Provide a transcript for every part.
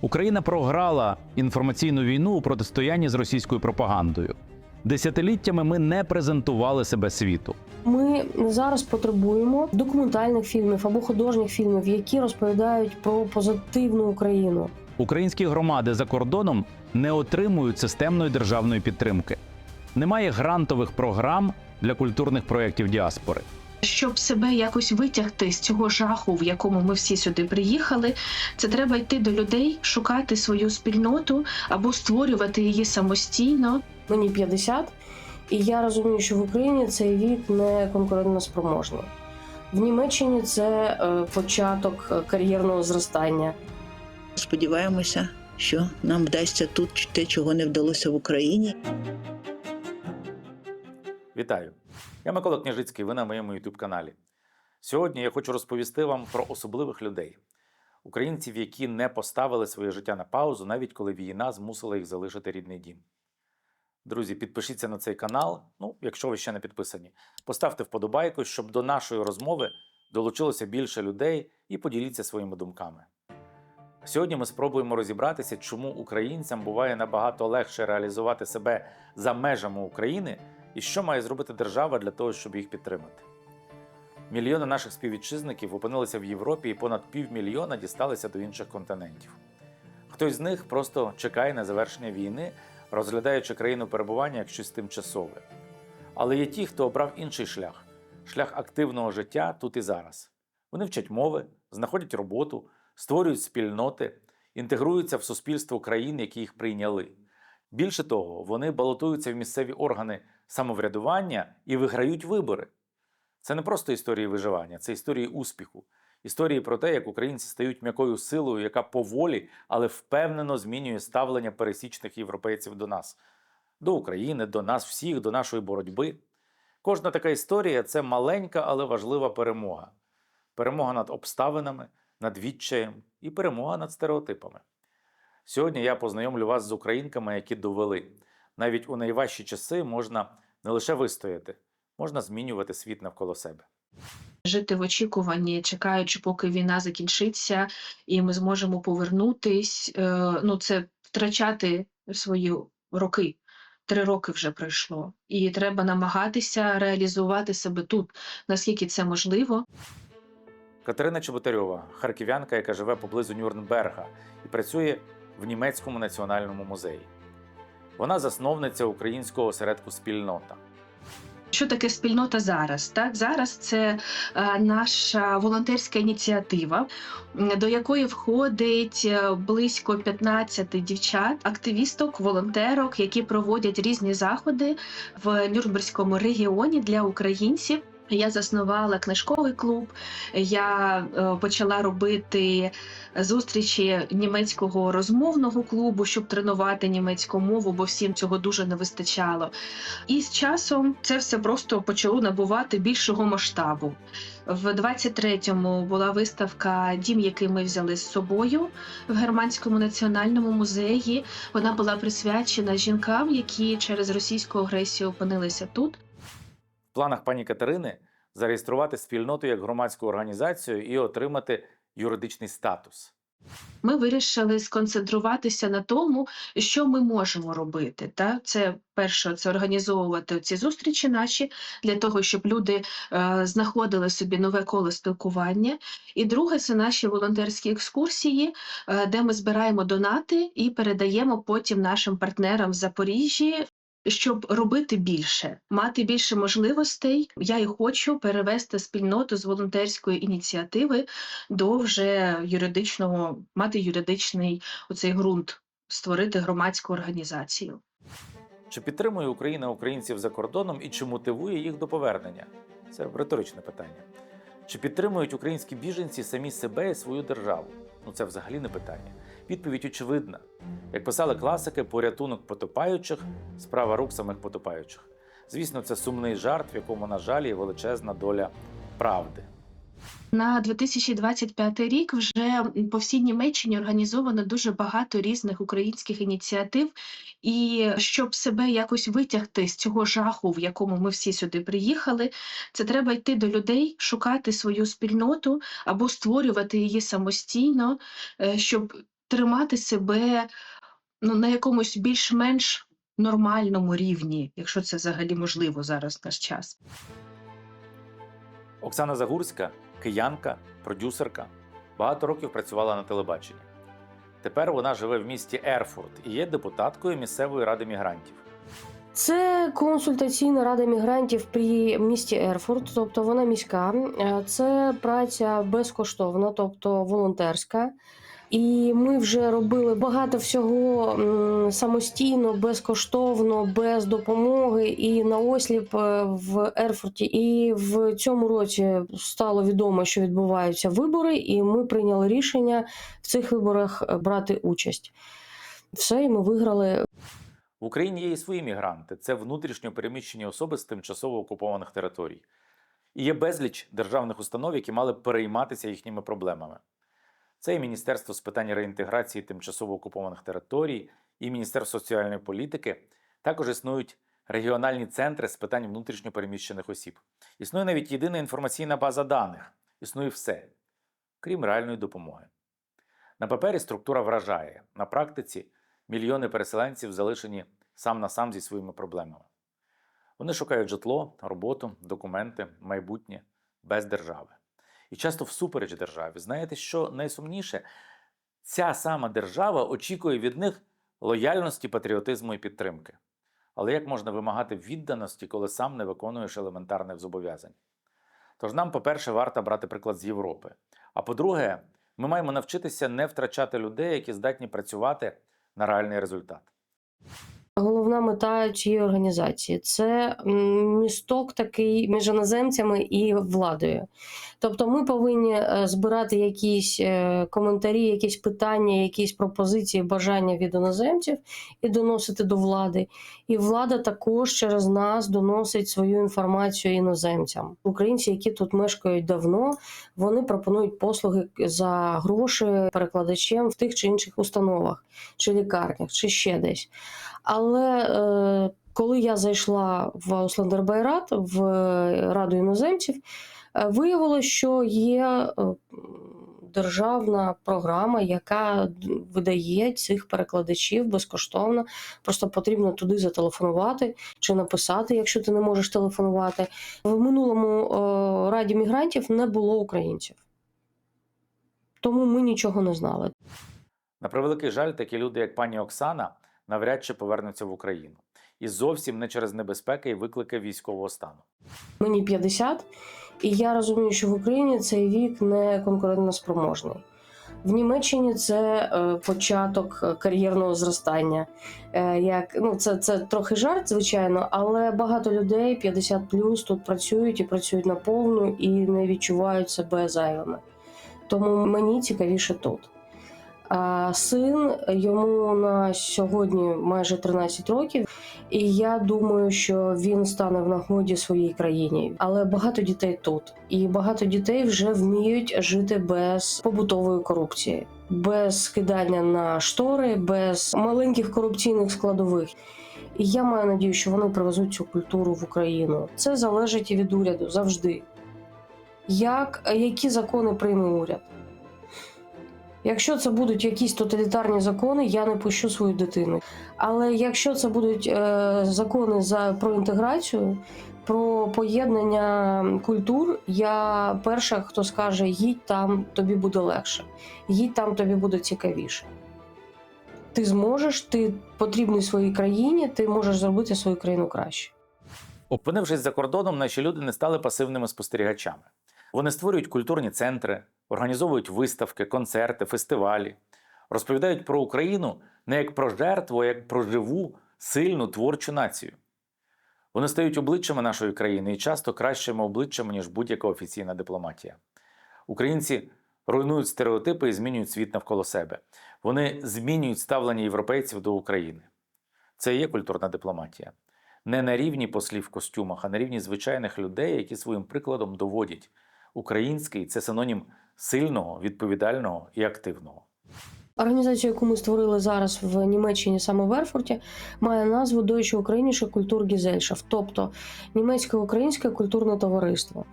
Україна програла інформаційну війну у протистоянні з російською пропагандою. Десятиліттями ми не презентували себе світу. Ми зараз потребуємо документальних фільмів або художніх фільмів, які розповідають про позитивну Україну. Українські громади за кордоном не отримують системної державної підтримки. Немає грантових програм для культурних проєктів діаспори. Щоб себе якось витягти з цього жаху, в якому ми всі сюди приїхали, це треба йти до людей, шукати свою спільноту або створювати її самостійно. Мені 50, і я розумію, що в Україні цей вік не конкурентноспроможний. В Німеччині це е, початок е, кар'єрного зростання. Сподіваємося, що нам вдасться тут те, чого не вдалося в Україні. Вітаю! Я Микола Княжицький, ви на моєму youtube каналі. Сьогодні я хочу розповісти вам про особливих людей, українців, які не поставили своє життя на паузу, навіть коли війна змусила їх залишити рідний дім. Друзі, підпишіться на цей канал, ну, якщо ви ще не підписані. Поставте вподобайку, щоб до нашої розмови долучилося більше людей і поділіться своїми думками. Сьогодні ми спробуємо розібратися, чому українцям буває набагато легше реалізувати себе за межами України і що має зробити держава для того, щоб їх підтримати. Мільйони наших співвітчизників опинилися в Європі і понад півмільйона дісталися до інших континентів. Хтось з них просто чекає на завершення війни, розглядаючи країну перебування як щось тимчасове. Але є ті, хто обрав інший шлях шлях активного життя тут і зараз. Вони вчать мови, знаходять роботу, створюють спільноти, інтегруються в суспільство країн, які їх прийняли. Більше того, вони балотуються в місцеві органи самоврядування і виграють вибори. Це не просто історії виживання, це історії успіху, історії про те, як українці стають м'якою силою, яка поволі, але впевнено змінює ставлення пересічних європейців до нас, до України, до нас всіх, до нашої боротьби. Кожна така історія це маленька, але важлива перемога. Перемога над обставинами, над відчаєм і перемога над стереотипами. Сьогодні я познайомлю вас з українками, які довели. Навіть у найважчі часи можна не лише вистояти, можна змінювати світ навколо себе. Жити в очікуванні, чекаючи, поки війна закінчиться, і ми зможемо повернутись. е, Ну, це втрачати свої роки. Три роки вже пройшло, і треба намагатися реалізувати себе тут, наскільки це можливо. Катерина Чеботарьова, харків'янка, яка живе поблизу Нюрнберга і працює в німецькому національному музеї. Вона засновниця українського осередку спільнота. Що таке спільнота зараз? Так, зараз це е, наша волонтерська ініціатива, до якої входить е, близько 15 дівчат, активісток, волонтерок, які проводять різні заходи в Нюрнберзькому регіоні для українців. Я заснувала книжковий клуб. Я е, почала робити зустрічі німецького розмовного клубу, щоб тренувати німецьку мову, бо всім цього дуже не вистачало. І з часом це все просто почало набувати більшого масштабу. В 23-му була виставка Дім, який ми взяли з собою в Германському національному музеї. Вона була присвячена жінкам, які через російську агресію опинилися тут. Планах пані Катерини зареєструвати спільноту як громадську організацію і отримати юридичний статус. Ми вирішили сконцентруватися на тому, що ми можемо робити. Та це перше, це організовувати ці зустрічі наші для того, щоб люди е, знаходили собі нове коло спілкування. І друге, це наші волонтерські екскурсії, е, де ми збираємо донати і передаємо потім нашим партнерам в Запоріжжі. Щоб робити більше, мати більше можливостей, я і хочу перевести спільноту з волонтерської ініціативи до вже юридичного, мати юридичний оцей ґрунт, створити громадську організацію. Чи підтримує Україна українців за кордоном і чи мотивує їх до повернення? Це риторичне питання. Чи підтримують українські біженці самі себе і свою державу? Ну це взагалі не питання. Відповідь очевидна. Як писали класики, порятунок потопаючих справа рук самих потопаючих. Звісно, це сумний жарт, в якому, на жаль, є величезна доля правди. На 2025 рік вже по всій Німеччині організовано дуже багато різних українських ініціатив. І щоб себе якось витягти з цього жаху, в якому ми всі сюди приїхали, це треба йти до людей, шукати свою спільноту або створювати її самостійно, е, щоб тримати себе ну, на якомусь більш-менш нормальному рівні, якщо це взагалі можливо зараз в наш час. Оксана Загурська киянка, продюсерка, багато років працювала на телебаченні. Тепер вона живе в місті Ерфурт і є депутаткою місцевої ради мігрантів. Це консультаційна рада мігрантів при місті Ерфурт, тобто вона міська. Е, Це праця безкоштовна, тобто волонтерська. І ми вже робили багато всього самостійно, безкоштовно, без допомоги. І на осліп е, в Ерфурті. І в цьому році стало відомо, що відбуваються вибори, і ми прийняли рішення в цих виборах е, брати участь. Все, і ми виграли В Україні є і свої мігранти це внутрішньо переміщені особи з тимчасово окупованих територій. І є безліч державних установ, які мали перейматися їхніми проблемами. Це і Міністерство з питань реінтеграції тимчасово окупованих територій, і Міністерство соціальної політики. Також існують регіональні центри з питань внутрішньо переміщених осіб. Існує навіть єдина інформаційна база даних. Існує все, крім реальної допомоги. На папері структура вражає, на практиці мільйони переселенців залишені сам на сам зі своїми проблемами. Вони шукають житло, роботу, документи, майбутнє без держави. І часто всупереч державі. Знаєте, що найсумніше? Ця сама держава очікує від них лояльності, патріотизму і підтримки. Але як можна вимагати відданості, коли сам не виконуєш елементарних зобов'язань? Тож нам, по-перше, варто брати приклад з Європи. А по-друге, ми маємо навчитися не втрачати людей, які здатні працювати на реальний результат. Головна мета цієї організації це місток такий між іноземцями і владою. Тобто ми повинні е, збирати якісь е, коментарі, якісь питання, якісь пропозиції, бажання від іноземців і доносити до влади. І влада також через нас доносить свою інформацію іноземцям. Українці, які тут мешкають давно, вони пропонують послуги за гроші перекладачем в тих чи інших установах, чи лікарнях, чи ще десь. Але е, коли я зайшла в Аусландербайрат, в Раду іноземців, е, виявилося, що є е, державна програма, яка видає цих перекладачів безкоштовно. Просто потрібно туди зателефонувати чи написати, якщо ти не можеш телефонувати. В минулому е, раді мігрантів не було українців. Тому ми нічого не знали. На превеликий жаль, такі люди, як пані Оксана, навряд чи повернуться в Україну. І зовсім не через небезпеки і виклики військового стану. Мені 50, і я розумію, що в Україні цей вік не конкурентоспроможний. В Німеччині це е, початок е, кар'єрного зростання. Е, як, ну, це, це трохи жарт, звичайно, але багато людей 50 тут працюють і працюють наповну і не відчувають себе зайвими. Тому мені цікавіше тут. А син йому на сьогодні майже 13 років. І я думаю, що він стане в нагоді своїй країні. Але багато дітей тут, і багато дітей вже вміють жити без побутової корупції, без скидання на штори, без маленьких корупційних складових. І я маю надію, що вони привезуть цю культуру в Україну. Це залежить і від уряду завжди. Як, які закони прийме уряд? Якщо це будуть якісь тоталітарні закони, я не пущу свою дитину. Але якщо це будуть е, закони за про інтеграцію, про поєднання культур, я перша, хто скаже, їдь там, тобі буде легше, їдь там, тобі буде цікавіше. Ти зможеш, ти потрібний своїй країні, ти можеш зробити свою країну краще. Опинившись за кордоном, наші люди не стали пасивними спостерігачами. Вони створюють культурні центри, організовують виставки, концерти, фестивалі, розповідають про Україну не як про жертву, а як про живу, сильну творчу націю. Вони стають обличчями нашої країни і часто кращими обличчями, ніж будь-яка офіційна дипломатія. Українці руйнують стереотипи і змінюють світ навколо себе. Вони змінюють ставлення європейців до України. Це і є культурна дипломатія. Не на рівні послів в костюмах, а на рівні звичайних людей, які своїм прикладом доводять, український це синонім сильного, відповідального і активного. Організація, яку ми створили зараз в Німеччині, саме в Ерфурті, має назву Deutsche Ukrainische Kulturgesellschaft, тобто німецько-українське культурне товариство.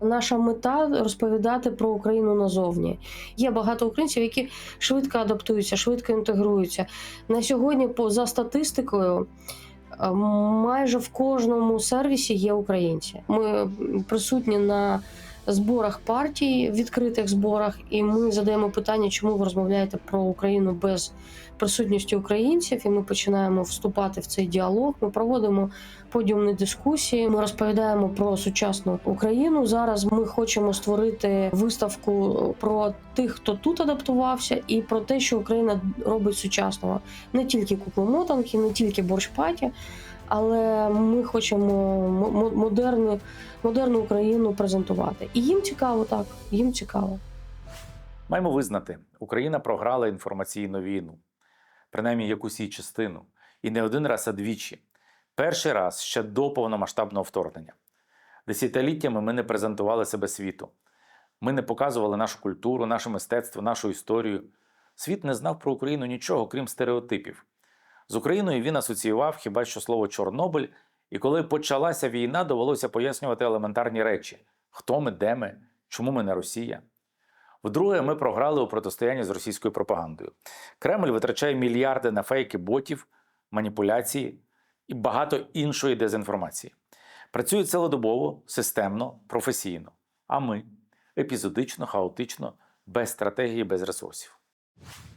Наша мета розповідати про Україну назовні. Є багато українців, які швидко адаптуються, швидко інтегруються. На сьогодні, за статистикою, е, майже в кожному сервісі є українці. Ми присутні на зборах партій, відкритих зборах, і ми задаємо питання, чому ви розмовляєте про Україну без присутності українців. І ми починаємо вступати в цей діалог. Ми проводимо подіумні дискусії. Ми розповідаємо про сучасну Україну. Зараз ми хочемо створити виставку про тих, хто тут адаптувався, і про те, що Україна робить сучасного не тільки кукломотанки, не тільки борщ-паті, але ми хочемо мо- мо- модерну, модерну Україну презентувати. І їм цікаво так, їм цікаво. Маємо визнати, Україна програла інформаційну війну, принаймні якусь її частину, і не один раз, а двічі. Перший раз ще до повномасштабного вторгнення. Десятиліттями ми не презентували себе світу. Ми не показували нашу культуру, наше мистецтво, нашу історію. Світ не знав про Україну нічого, крім стереотипів. З Україною він асоціював хіба що слово Чорнобиль, і коли почалася війна, довелося пояснювати елементарні речі: хто ми, де ми, чому ми не Росія. Вдруге, ми програли у протистоянні з російською пропагандою. Кремль витрачає мільярди на фейки ботів, маніпуляції і багато іншої дезінформації. Працює цілодобово, системно, професійно. А ми епізодично, хаотично, без стратегії, без ресурсів.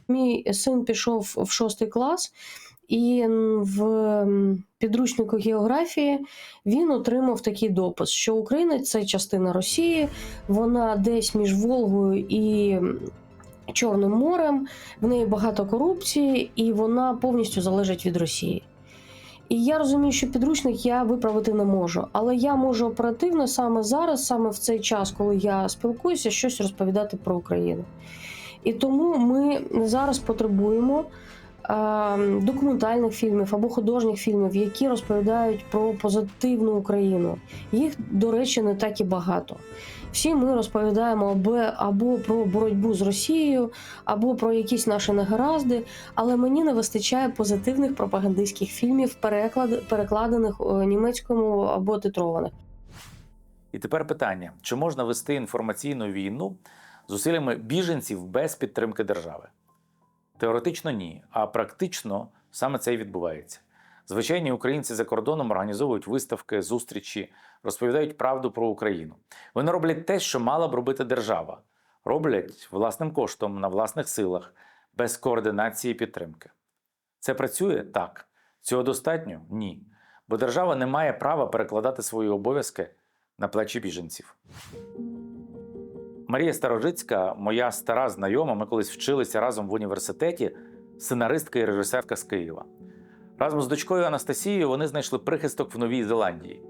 Мій син пішов в шостий клас, і в підручнику географії він отримав такий допис, що Україна це частина Росії, вона десь між Волгою і Чорним морем, в неї багато корупції, і вона повністю залежить від Росії. І я розумію, що підручник я виправити не можу, але я можу оперативно саме зараз, саме в цей час, коли я спілкуюся, щось розповідати про Україну. І тому ми зараз потребуємо документальних фільмів або художніх фільмів, які розповідають про позитивну Україну. Їх, до речі, не так і багато. Всі ми розповідаємо або, про боротьбу з Росією, або про якісь наші негаразди, але мені не вистачає позитивних пропагандистських фільмів, переклад, перекладених е, німецькою мовою або титрованих. І тепер питання: чи можна вести інформаційну війну зусиллями біженців без підтримки держави? Теоретично ні, а практично саме це і відбувається. Звичайні українці за кордоном організовують виставки, зустрічі, розповідають правду про Україну. Вони роблять те, що мала б робити держава. Роблять власним коштом на власних силах, без координації і підтримки. Це працює так. Цього достатньо? Ні. Бо держава не має права перекладати свої обов'язки на плечі біженців. Марія Старожицька, моя стара знайома, ми колись вчилися разом в університеті, сценаристка і режисерка з Києва. Разом з дочкою Анастасією вони знайшли прихисток в Новій Зеландії.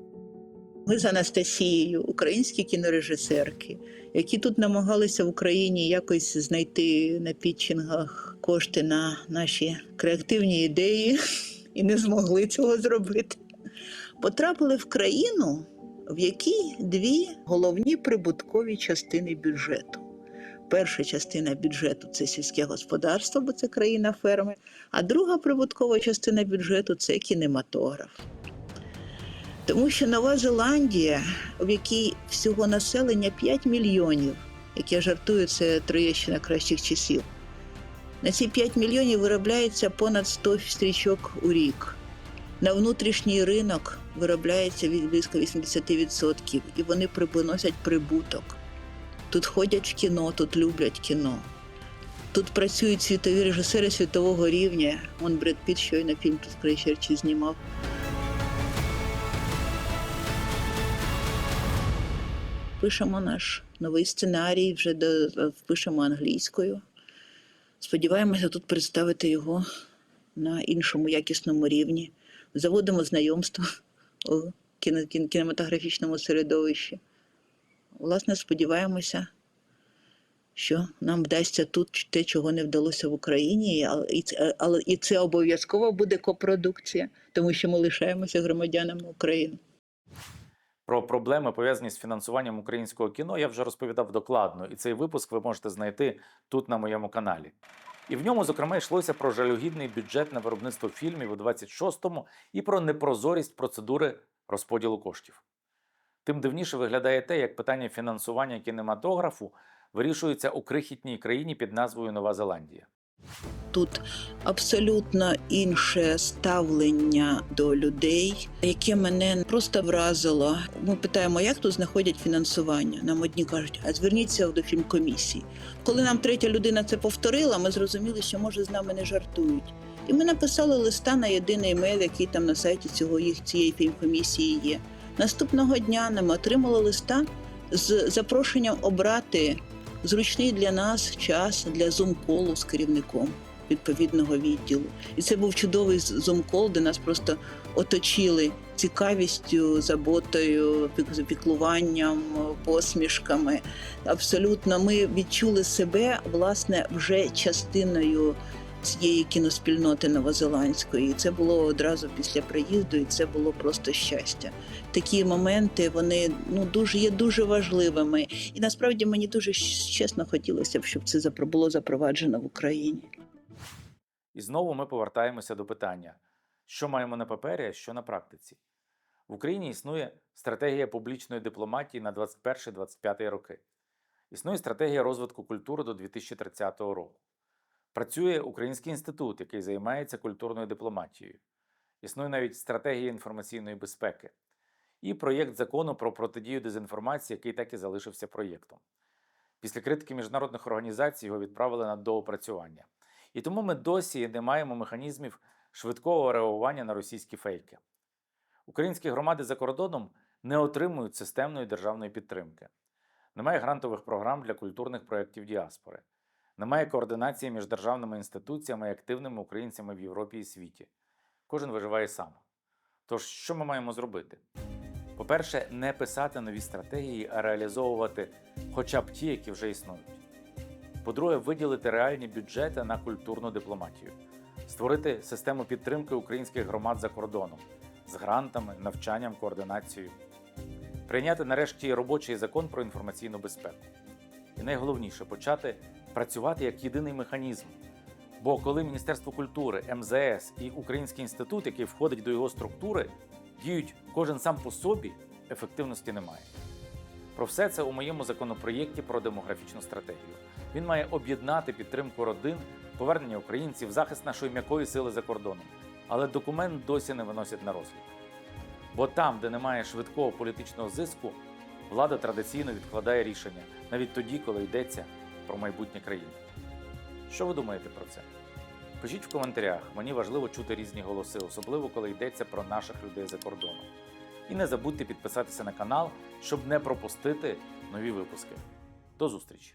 Ми з Анастасією, українські кінорежисерки, які тут намагалися в Україні якось знайти на пітчингах кошти на наші креативні ідеї і не змогли цього зробити. Потрапили в країну, в якій дві головні прибуткові частини бюджету. Перша частина бюджету це сільське господарство, бо це країна ферми, а друга прибуткова частина бюджету це кінематограф. Тому що Нова Зеландія, в якій всього населення 5 мільйонів, як я жартую, це Троєщина кращих часів. На ці 5 мільйонів виробляється понад 100 стрічок у рік. На внутрішній ринок виробляється від близько 80%, і вони приносять прибуток. Тут ходять в кіно, тут люблять кіно. Тут працюють світові режисери світового рівня. Он Бред Піт щойно фільм тут Крейчерчі знімав. Пишемо наш новий сценарій, вже до, впишемо англійською. Сподіваємося тут представити його на іншому якісному рівні. Заводимо знайомство кін- кінематографічному середовищі. Власне, сподіваємося, що нам вдасться тут те, чого не вдалося в Україні, але і це обов'язково буде копродукція, тому що ми лишаємося громадянами України. Про проблеми пов'язані з фінансуванням українського кіно я вже розповідав докладно, і цей випуск ви можете знайти тут на моєму каналі. І в ньому, зокрема, йшлося про жалюгідний бюджет на виробництво фільмів у 26-му і про непрозорість процедури розподілу коштів. Тим дивніше виглядає те, як питання фінансування кінематографу вирішується у крихітній країні під назвою Нова Зеландія. Тут абсолютно інше ставлення до людей, яке мене просто вразило. Ми питаємо, як тут знаходять фінансування. Нам одні кажуть, а зверніться до фільмкомісії. Коли нам третя людина це повторила, ми зрозуміли, що може з нами не жартують. І ми написали листа на єдиний емейл, який там на сайті цього їх цієї фільмкомісії є. Наступного дня нам отримали листа з запрошенням обрати зручний для нас час для зум-колу з керівником відповідного відділу. І це був чудовий зум-кол, де нас просто оточили цікавістю, заботою, пік- піклуванням, посмішками. Абсолютно, ми відчули себе власне вже частиною цієї кіноспільноти новозеландської. І це було одразу після приїзду, і це було просто щастя. Такі моменти вони ну дуже є дуже важливими. І насправді мені дуже чесно хотілося б, щоб це було запроваджено в Україні. І знову ми повертаємося до питання: що маємо на папері, а що на практиці. В Україні існує стратегія публічної дипломатії на 21-25 роки. Існує стратегія розвитку культури до 2030 року. Працює Український інститут, який займається культурною дипломатією. Існує навіть стратегія інформаційної безпеки і проєкт закону про протидію дезінформації, який так і залишився проєктом. Після критики міжнародних організацій його відправили на доопрацювання. І тому ми досі не маємо механізмів швидкого реагування на російські фейки. Українські громади за кордоном не отримують системної державної підтримки. Немає грантових програм для культурних проєктів діаспори. Немає координації між державними інституціями і активними українцями в Європі і світі. Кожен виживає сам. Тож, що ми маємо зробити? По-перше, не писати нові стратегії, а реалізовувати хоча б ті, які вже існують. По-друге, виділити реальні бюджети на культурну дипломатію, створити систему підтримки українських громад за кордоном з грантами, навчанням, координацією, прийняти нарешті робочий закон про інформаційну безпеку. І найголовніше почати працювати як єдиний механізм. Бо коли Міністерство культури, МЗС і Український інститут, який входить до його структури, діють кожен сам по собі, ефективності немає. Про все це у моєму законопроєкті про демографічну стратегію. Він має об'єднати підтримку родин, повернення українців, захист нашої м'якої сили за кордоном. Але документ досі не виносять на розгляд. Бо там, де немає швидкого політичного зиску, влада традиційно відкладає рішення, навіть тоді, коли йдеться про майбутнє країни. Що ви думаєте про це? Пишіть в коментарях, мені важливо чути різні голоси, особливо коли йдеться про наших людей за кордоном. І не забудьте підписатися на канал, щоб не пропустити нові випуски. До зустрічі!